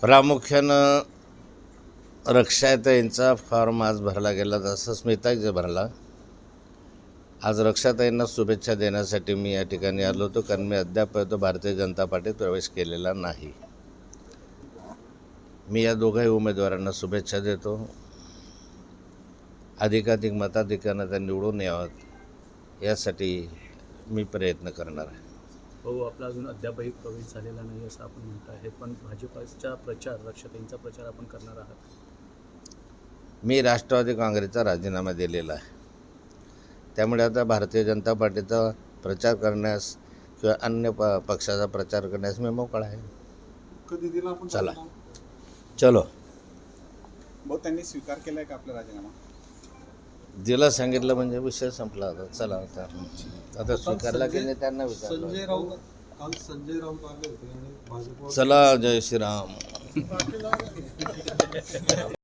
प्रामुख्यानं रक्षाताईंचा फॉर्म आज भरला गेला जसं स्मिताजी भरला. आज रक्षाताईंना शुभेच्छा देण्यासाठी मी या ठिकाणी आलो होतो कारण मी अद्याप तो भारतीय जनता पार्टीत प्रवेश केलेला नाही. मी या दोघाही उमेदवारांना शुभेच्छा देतो. अधिकाधिक मताधिकारांना त्या निवडून यावं यासाठी मी प्रयत्न करणार आहे. भाऊ आपला अजून अद्यापही प्रवेश झालेला नाही असं आपण म्हणत आहे पण भाजपचा प्रचार रक्षाताईंचा प्रचार आपण करणार आहात. मी राष्ट्रवादी काँग्रेसचा राजीनामा दिलेला आहे. त्यामुळे आता भारतीय जनता पार्टीचा प्रचार करण्यास किंवा अन्य प पक्षाचा प्रचार करण्यास मी मोकळा आहे. कधी दिला आपण चला. चलो. भाऊ त्यांनी स्वीकार केलाय का आपला राजीनामा? दिला सांगितलं म्हणजे विषय संपला आता. चला आता. आता स्वीकारला की नाही त्यांना विचारलं. संजय राऊत काल संजय राऊत आले होते आणि भाजपवर चला जय श्रीराम.